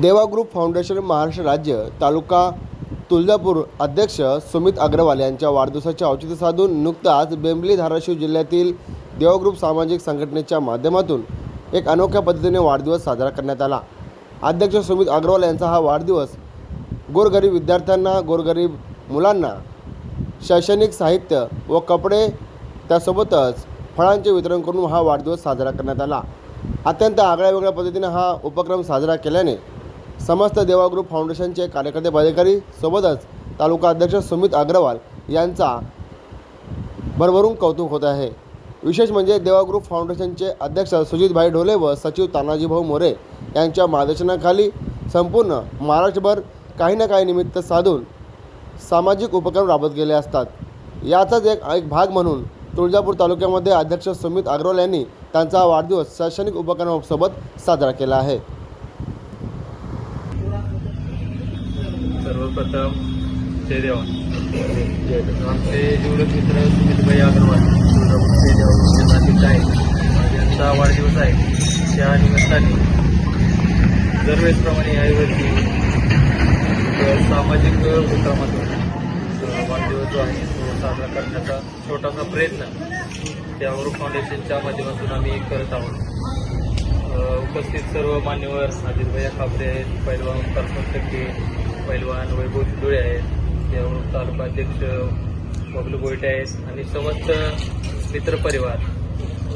देवा group foundation Maharashtra राज्य तालुका तुळजापूर अध्यक्ष सुमित अग्रवाल यांच्या वाढदिवसाचे औचित्य साधून नुकताच बेंबली धाराशिव जिल्ह्यातील देवा ग्रुप सामाजिक संघटनेच्या माध्यमातून एक अनोख्या पद्धतीने वाढदिवस साजरा करण्यात आला. अध्यक्ष सुमित अग्रवाल यांचा हा वाढदिवस गोरगरीब विद्यार्थ्यांना गोरगरीब मुलांना शैक्षणिक साहित्य व कपडे त्यासोबतच फळांचे वितरण करून हा वाढदिवस साजरा करण्यात आला. अत्यंत आगळ्या वेगळ्या पद्धतीने हा उपक्रम साजरा केल्याने समस्त देवा ग्रुप फाउंडेशनचे कार्यकर्ते पदाधिकारी सोबतच तालुका अध्यक्ष सुमित अग्रवाल यांचा भरभरून कौतुक होत आहे. विशेष म्हणजे देवा ग्रुप फाउंडेशनचे अध्यक्ष सुजितभाई ढोले व सचिव तानाजीभाऊ मोरे यांच्या मार्गदर्शनाखाली संपूर्ण महाराष्ट्रभर काही ना काही निमित्त साधून सामाजिक उपक्रम राबत गेले असतात. याचाच एक एक भाग म्हणून तुळजापूर तालुक्यामध्ये अध्यक्ष सुमित अग्रवाल यांनी त्यांचा वाढदिवस शैक्षणिक उपक्रमासोबत साजरा केला आहे. सर्वप्रथम जयदेवा आमचे जीवलग मित्र सुमितभाई अग्रवाल तुळजापूर जय देवा नाशिक आहे यांचा वाढदिवस आहे. त्या निमित्ताने दरवेळेसप्रमाणे यावेळी सामाजिक उपक्रमातून वाढदिवस जो आहे तो साजरा करण्याचा छोटासा प्रयत्न त्या फाउंडेशनच्या माध्यमातून आम्ही करत आहोत. उपस्थित सर्व मान्यवर अजितभाई खाबरे आहेत पैलवान करपत टक्के पैलवान वैभव चिडोळे आहेत देवरूप तालुका अध्यक्ष बबलू गोयटे आहेत आणि समस्त मित्रपरिवार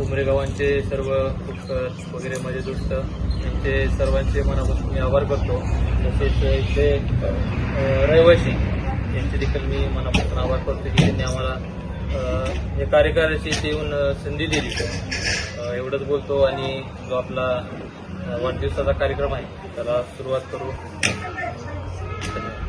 उमरे गावांचे सर्व उपकर वगैरे माझे दोस्त यांचे सर्वांचे मनापासून मी आभार करतो. तसेच इथले रहिवासी यांचे देखील मी मनापासून आभार करतो की त्यांनी आम्हाला हे या कार्यकाराची येऊन संधी दिली. एवढंच बोलतो आणि जो आपला वाढदिवसाचा कार्यक्रम आहे. त्याला सुरुवात करू. धन्यवाद